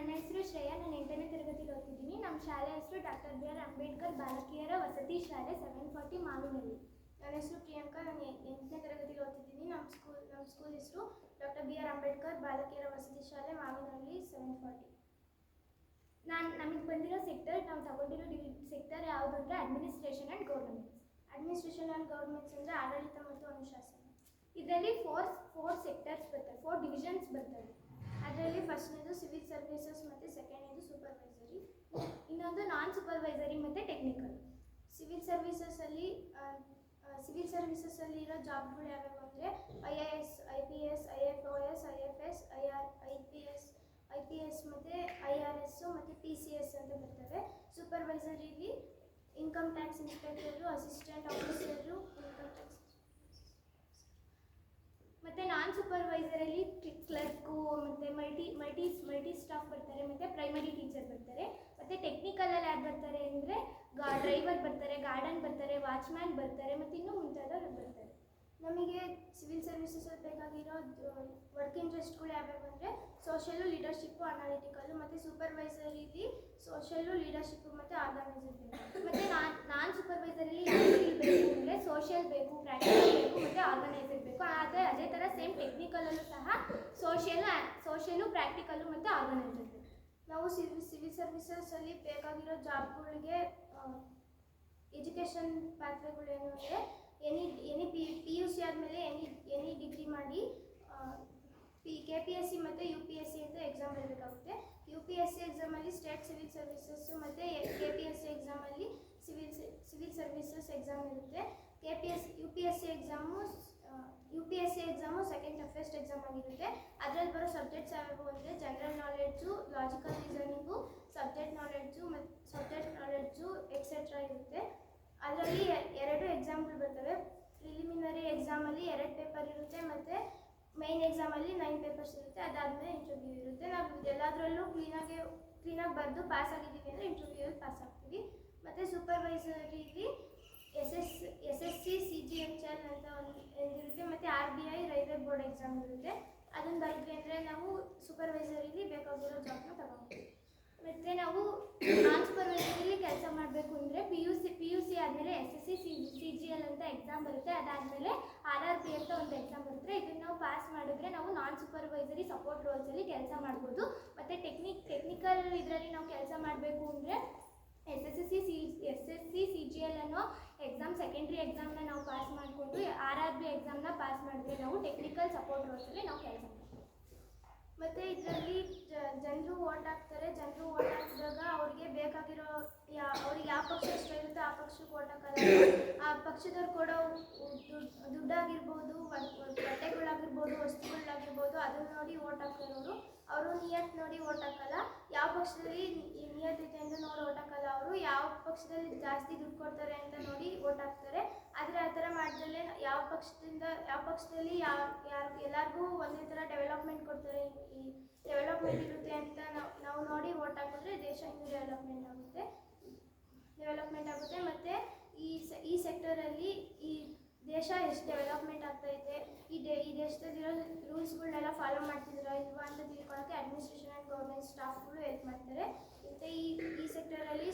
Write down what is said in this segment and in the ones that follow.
ನನ್ನ ಹೆಸರು ಶ್ರೇಯಾ, ನಾನು ಎಂಟನೇ ತರಗತಿಲಿ ಓದ್ತಿದ್ದೀನಿ. ನಮ್ಮ ಶಾಲೆ ಹೆಸರು ಡಾಕ್ಟರ್ ಬಿ ಆರ್ ಅಂಬೇಡ್ಕರ್ ಬಾಲಕಿಯರ ವಸತಿ ಶಾಲೆ ಸೆವೆನ್ ಫಾರ್ಟಿ ಮಾವಿನಲ್ಲಿ. ನನ್ನ ಹೆಸರು ಪ್ರಿಯಾಂಕಾ, ನಾನು ಎಂಟನೇ ತರಗತಿಲಿ ಓದ್ತಿದ್ದೀನಿ. ನಮ್ಮ ಸ್ಕೂಲ್ ನಮ್ಮ ಸ್ಕೂಲ್ ಹೆಸರು ಡಾಕ್ಟರ್ ಬಿ ಆರ್ ಅಂಬೇಡ್ಕರ್ ಬಾಲಕಿಯರ ವಸತಿ ಶಾಲೆ ಮಾವಿನಹಳ್ಳಿ ಸೆವೆನ್ ಫಾರ್ಟಿ ನಾನು, ನಮಗೆ ಬಂದಿರೋ ಸೆಕ್ಟರ್ ನಾವು ತಗೊಂಡಿರೋ ಡಿಗ್ರಿ ಸೆಕ್ಟರ್ ಯಾವುದು ಅಂದರೆ administration and governments administration and governments ಅಂದರೆ ಆಡಳಿತ ಮತ್ತು ಅನುಶಾಸನ. ಇದರಲ್ಲಿ ಫೋರ್ ಫೋರ್ ಸೆಕ್ಟರ್ಸ್ ಬರ್ತವೆ ಫೋರ್ ಡಿವಿಷನ್ಸ್ ಬರ್ತವೆ. ಅದರಲ್ಲಿ ಫಸ್ಟ್ನೇದು ಸಿವಿಲ್ ಸರ್ವಿಸಸ್ ಮತ್ತು ಸೆಕೆಂಡ್ನೇದು ಸೂಪರ್ವೈಸರಿ ಇನ್ನೊಂದು ನಾನ್ ಸೂಪರ್ವೈಸರಿ ಮತ್ತು ಟೆಕ್ನಿಕಲ್ ಸಿವಿಲ್ ಸರ್ವಿಸಸಲ್ಲಿ ಸಿವಿಲ್ ಸರ್ವಿಸಸಲ್ಲಿ ಇರೋ ಜಾಬ್ಗಳು ಯಾವ್ಯಾವು ಅಂದರೆ I A S I P S I F O S I F S I R I P S I P S ಮತ್ತು ಐ ಆರ್ ಎಸ್ಸು ಮತ್ತು ಪಿ ಸಿ ಎಸ್ ಅಂತ ಬರ್ತವೆ ಸೂಪರ್ವೈಸರಿಲಿ income tax inspector assistant officer income tax ಮತ್ತು non ಸೂಪರ್ವೈಸರಲ್ಲಿ clerk ಮತ್ತು multi multi staff ಬರ್ತಾರೆ, ಮತ್ತು primary teacher ಬರ್ತಾರೆ. ಮತ್ತು ಟೆಕ್ನಿಕಲಲ್ಲಿ ಯಾರು ಬರ್ತಾರೆ ಅಂದರೆ ಗಾ ಡ್ರೈವರ್ ಬರ್ತಾರೆ ಗಾರ್ಡನ್ ಬರ್ತಾರೆ ವಾಚ್ಮ್ಯಾನ್ ಬರ್ತಾರೆ, ಮತ್ತು ಇನ್ನೂ ಮುಂತಾದವ್ರು ಬರ್ತಾರೆ. ನಮಗೆ ಸಿವಿಲ್ ಸರ್ವಿಸಸಲ್ಲಿ ಬೇಕಾಗಿರೋ ವರ್ಕ್ ಇಂಟ್ರೆಸ್ಟ್ಗಳು ಯಾವ್ಯಾವು ಅಂದರೆ ಸೋಷಿಯಲ್ಲು ಲೀಡರ್ಶಿಪ್ಪು ಅನಾಲಿಟಿಕಲ್ಲು ಮತ್ತು ಸೂಪರ್ವೈಸರಿಲಿ ಸೋಷಿಯಲ್ಲು ಲೀಡರ್ಶಿಪ್ಪು ಮತ್ತು ಆರ್ಗನೈಸರ್ ಬೇಕು. ಮತ್ತು ನಾನು, ನಾನ್ ಸೂಪರ್ವೈಸರಲ್ಲಿ ಅಂದರೆ ಸೋಷಿಯಲ್ ಬೇಕು ಪ್ರಾಕ್ಟಿಕಲ್ ಬೇಕು, ಮತ್ತು ಆರ್ಗನೈಸರ್ ಬೇಕು ಆದರೆ ಅದೇ ಥರ ಸೇಮ್ ಟೆಕ್ನಿಕಲಲ್ಲೂ ಸಹ ಸೋಷಿಯಲ್ ಸೋಷಿಯಲು ಪ್ರಾಕ್ಟಿಕಲು ಮತ್ತು ಆರ್ಗನೈಸೇಷನ್ ನಾವು ಸಿವಿಲ್ ಸಿವಿಲ್ ಸರ್ವಿಸಸಲ್ಲಿ ಬೇಕಾಗಿರೋ ಜಾಬ್ಗಳಿಗೆ ಎಜುಕೇಷನ್ ಏನು ಅಂದರೆ any any P P U C ಆದಮೇಲೆ ಎನಿ ಎನಿ ಡಿಗ್ರಿ ಮಾಡಿ P K P S C ಮತ್ತು ಯು ಪಿ ಎಸ್ ಸಿ ಅಂತ ಎಕ್ಸಾಮ್ ಬರಬೇಕಾಗುತ್ತೆ. ಯು ಪಿ ಎಸ್ ಸಿ ಎಕ್ಸಾಮಲ್ಲಿ ಸ್ಟೇಟ್ ಸಿವಿಲ್ ಸರ್ವಿಸಸ್ಸು ಮತ್ತು ಕೆ ಪಿ ಎಸ್ ಸಿ ಎಕ್ಸಾಮಲ್ಲಿ ಸಿವಿಲ್ ಸಿವಿಲ್ ಸರ್ವಿಸಸ್ ಎಕ್ಸಾಮ್ ಇರುತ್ತೆ. K P S U P S C exam U P S C exam second toughest exam ಆಗಿರುತ್ತೆ. ಅದರಲ್ಲಿ ಬರೋ subjects ಯಾವ್ಯಾವು ಅಂದರೆ general knowledge logical reasoning subject knowledge ಮತ್ತು subject knowledge etcetera ಇರುತ್ತೆ. ಅದರಲ್ಲಿ ಎರಡು ಎಕ್ಸಾಮ್ಗಳು ಬರ್ತವೆ. ಪ್ರಿಲಿಮಿನರಿ ಎಕ್ಸಾಮಲ್ಲಿ ಎರಡು ಪೇಪರ್ ಇರುತ್ತೆ ಮತ್ತು ಮೈನ್ ಎಕ್ಸಾಮಲ್ಲಿ ನೈನ್ ಪೇಪರ್ಸ್ ಇರುತ್ತೆ. ಅದಾದಮೇಲೆ ಇಂಟರ್ವ್ಯೂ ಇರುತ್ತೆ. ನಾವು ಎಲ್ಲದರಲ್ಲೂ ಕ್ಲೀನಾಗಿ ಕ್ಲೀನಾಗಿ ಬರೆದು ಪಾಸ್ ಆಗಿದ್ದೀವಿ ಅಂದರೆ ಇಂಟರ್ವ್ಯೂಯಲ್ಲಿ ಪಾಸ್ ಆಗ್ತೀವಿ. ಮತ್ತು ಸೂಪರ್ವೈಸರಿಲಿ S S S S C C G H L ಅಂತ ಒಂದು ಇರುತ್ತೆ ಮತ್ತು R B I railway board exam ಇರುತ್ತೆ. ಅದನ್ನ ಬರೀತೀವಿ ಅಂದರೆ ನಾವು ಸೂಪರ್ವೈಸರಿಲಿ ಬೇಕಾಗಿರೋ ಜಾಬ್ನ ತಗೊಳ್ತೀವಿ ಮತ್ತು ನಾವು ನಾನ್ ಸೂಪರ್ವೈಸರಲ್ಲಿ ಕೆಲಸ ಮಾಡಬೇಕು ಅಂದರೆ P U C P U C ಆದಮೇಲೆ S S C C C G L ಅಂತ ಎಕ್ಸಾಮ್ ಬರುತ್ತೆ. ಅದಾದಮೇಲೆ ಆರ್ ಆರ್ ಪಿ ಅಂತ ಒಂದು ಎಕ್ಸಾಮ್ ಬರುತ್ತೆ. ಇದನ್ನು ನಾವು ಪಾಸ್ ಮಾಡಿದ್ರೆ ನಾವು ನಾನ್ ಸೂಪರ್ವೈಸರಿ ಸಪೋರ್ಟ್ ರೋಲ್ಸಲ್ಲಿ ಕೆಲಸ ಮಾಡ್ಬೋದು. ಮತ್ತು ಟೆಕ್ನಿಕ್ ಟೆಕ್ನಿಕಲ್ ಇದರಲ್ಲಿ ನಾವು ಕೆಲಸ ಮಾಡಬೇಕು ಅಂದರೆ S S C C, S S C C G L ಅನ್ನೋ ಎಕ್ಸಾಮ್ ಸೆಕೆಂಡ್ರಿ ಎಕ್ಸಾಮ್ನ ನಾವು ಪಾಸ್ ಮಾಡಿಕೊಂಡು ಆರ್ ಆರ್ ಬಿ ಎಕ್ಸಾಮ್ನ ಪಾಸ್ ಮಾಡಿದ್ರೆ ನಾವು ಟೆಕ್ನಿಕಲ್ ಸಪೋರ್ಟ್ ರೋಲ್ಸಲ್ಲಿ ನಾವು ಕೆಲಸ ಮತ್ತು ಇದರಲ್ಲಿ ಜನರು ಓಟ್ ಹಾಕ್ತಾರೆ. ಜನರು ಓಟ್ ಹಾಕಿದಾಗ ಅವ್ರಿಗೆ ಬೇಕಾಗಿರೋ ಯಾ, ಅವ್ರಿಗೆ ಯಾವ ಪಕ್ಷ ಇಷ್ಟ ಇರುತ್ತೆ ಆ ಪಕ್ಷಕ್ಕೆ ಓಟ್ ಹಾಕಲ್ಲ ಆ ಪಕ್ಷದವ್ರು ಕೊಡೋ ದುಡ್ಡು, ದುಡ್ಡಾಗಿರ್ಬೋದು ಬಟ್ಟೆಗಳಾಗಿರ್ಬೋದು, ವಸ್ತುಗಳಾಗಿರ್ಬೋದು, ಅದನ್ನು ನೋಡಿ ಓಟ್ ಹಾಕೋರು ಅವರು ನಿಯತ್ ನೋಡಿ ಓಟ್ ಹಾಕಲ್ಲ. ಯಾವ ಪಕ್ಷದಲ್ಲಿ ಈ ನಿಯತ್ ಇದೆ ಅಂತ ನೋಡಿ ಓಟ್ ಹಾಕಲ್ಲ ಅವರು ಯಾವ ಪಕ್ಷದಲ್ಲಿ ಜಾಸ್ತಿ ದುಡ್ಡು ಕೊಡ್ತಾರೆ ಅಂತ ನೋಡಿ ವೋಟ್ ಹಾಕ್ತಾರೆ. ಆದರೆ ಆ ಥರ ಮಾಡಿದಲ್ಲೇ ಯಾವ ಪಕ್ಷದಿಂದ, ಯಾವ ಪಕ್ಷದಲ್ಲಿ ಯಾವ ಯಾರು, ಎಲ್ಲರಿಗೂ ಒಂದೇ ಥರ ಡೆವಲಪ್ಮೆಂಟ್ ಕೊಡ್ತಾರೆ ಈ ಡೆವಲಪ್ಮೆಂಟ್ ಇರುತ್ತೆ ಅಂತ ನಾವು ನಾವು ನೋಡಿ ವೋಟ್ ಹಾಕಿದ್ರೆ ದೇಶ ಇನ್ನೂ ಡೆವಲಪ್ಮೆಂಟ್ ಆಗುತ್ತೆ. ಡೆವಲಪ್ಮೆಂಟ್ ಆಗುತ್ತೆ ಮತ್ತು ಈ ಸೆ ಈ ಸೆಕ್ಟರಲ್ಲಿ ಈ ದೇಶ ಎಷ್ಟು ಡೆವಲಪ್ಮೆಂಟ್ ಇದೆ, ಈ ದೇ ಈ ದೇಶದಲ್ಲಿರೋ ರೂಲ್ಸ್ಗಳನ್ನೆಲ್ಲ ಫಾಲೋ ಮಾಡ್ತಿದ್ದೀರಾ ಇಲ್ವಾ ಅಂತ ತಿಳ್ಕೊಳಕ್ಕೆ ಅಡ್ಮಿನಿಸ್ಟ್ರೇಷನ್ ಆ್ಯಂಡ್ ಗೌರ್ಮೆಂಟ್ ಸ್ಟಾಫ್ಗಳು ಹೆಲ್ಪ್ ಮಾಡ್ತಾರೆ. ಮತ್ತು ಈ ಈ ಸೆಕ್ಟರಲ್ಲಿ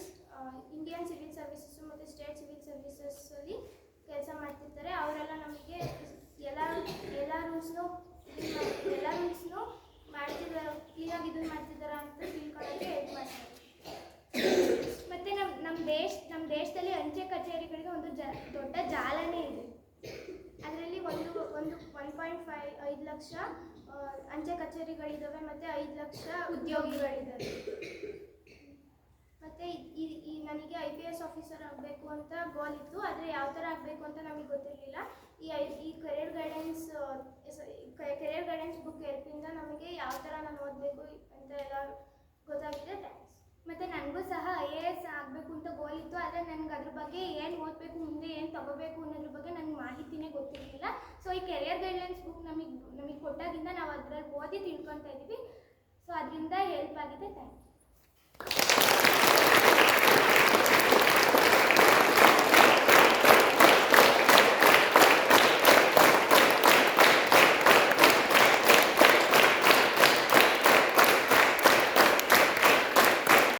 ಇಂಡಿಯನ್ ಸಿವಿಲ್ ಸರ್ವಿಸಸ್ಸು ಮತ್ತು ಸ್ಟೇಟ್ ಸಿವಿಲ್ ಸರ್ವಿಸಸ್ಸಲ್ಲಿ ಕೆಲಸ ಮಾಡ್ತಿರ್ತಾರೆ. ಅವರೆಲ್ಲ ನಮಗೆ ಎಲ್ಲ ಎಲ್ಲ ರೂಲ್ಸ್ನು ಎಲ್ಲ ರೂಲ್ಸ್ನು ಮಾಡ್ತಿದ್ದಾರೆ ಕ್ಲೀನಾಗಿ ಇದನ್ನು ಮಾಡ್ತಿದ್ದಾರೆ ಅಂತ ತಿಳ್ಕೊಳ್ಳೋಕ್ಕೆ ಹೆಲ್ಪ್ ಮಾಡ್ತಾರೆ. ಮತ್ತು ನಮ್ಮ ನಮ್ಮ ದೇಶ ನಮ್ಮ ದೇಶದಲ್ಲಿ ಅಂಚೆ ಕಚೇರಿಗಳಿಗೆ ಒಂದು ಜ, ದೊಡ್ಡ ಜಾಲನೇ ಇದೆ. ಅದರಲ್ಲಿ ಒಂದು ಒಂದು ಒನ್ ಪಾಯಿಂಟ್ ಫೈವ್ ಐದು ಲಕ್ಷ ಅಂಚೆ ಕಚೇರಿಗಳಿದ್ದಾವೆ ಮತ್ತು ಐದು ಲಕ್ಷ ಉದ್ಯೋಗಿಗಳಿದ್ದಾರೆ ಮತ್ತು ಈ ಈ ನನಗೆ ಐ ಪಿ ಎಸ್ ಆಫೀಸರ್ ಆಗಬೇಕು ಅಂತ ಗೋಲ್ ಇತ್ತು. ಆದರೆ ಯಾವ ಥರ ಆಗಬೇಕು ಅಂತ ನಮಗೆ ಗೊತ್ತಿರಲಿಲ್ಲ. ಈ ಐ, ಈ career guidance career guidance book ಹೆಲ್ಪಿಂದ ನಮಗೆ ಯಾವ ಥರ ನಾನು ಓದಬೇಕು ಅಂತ ಎಲ್ಲ ಗೊತ್ತಾಗಿದೆ. ಥ್ಯಾಂಕ್ಸ್ ಮತ್ತು ನನಗೂ ಸಹ ಐ ಎ ಎಸ್ ಆಗಬೇಕು ಅಂತ ಗೋಲ್ ಇತ್ತು ಆದರೆ ನನಗೆ ಅದ್ರ ಬಗ್ಗೆ ಏನು ಓದಬೇಕು, ಮುಂದೆ ಏನು ತಗೋಬೇಕು ಅನ್ನೋದ್ರ ಬಗ್ಗೆ ನನಗೆ ಮಾಹಿತಿನೇ ಗೊತ್ತಿರಲಿಲ್ಲ. ಸೊ ಈ ಕೆರಿಯರ್ ಗೈಡ್ಲೈನ್ಸ್ ಬುಕ್ ನಮಗೆ ನಮಗೆ ಕೊಟ್ಟಾಗಿಂದ ನಾವು ಅದ್ರಲ್ಲಿ ಓದಿ ತಿಳ್ಕೊತಾ ಇದ್ದೀವಿ ಸೊ ಅದರಿಂದ ಹೆಲ್ಪ್ ಆಗಿದೆ. Thank you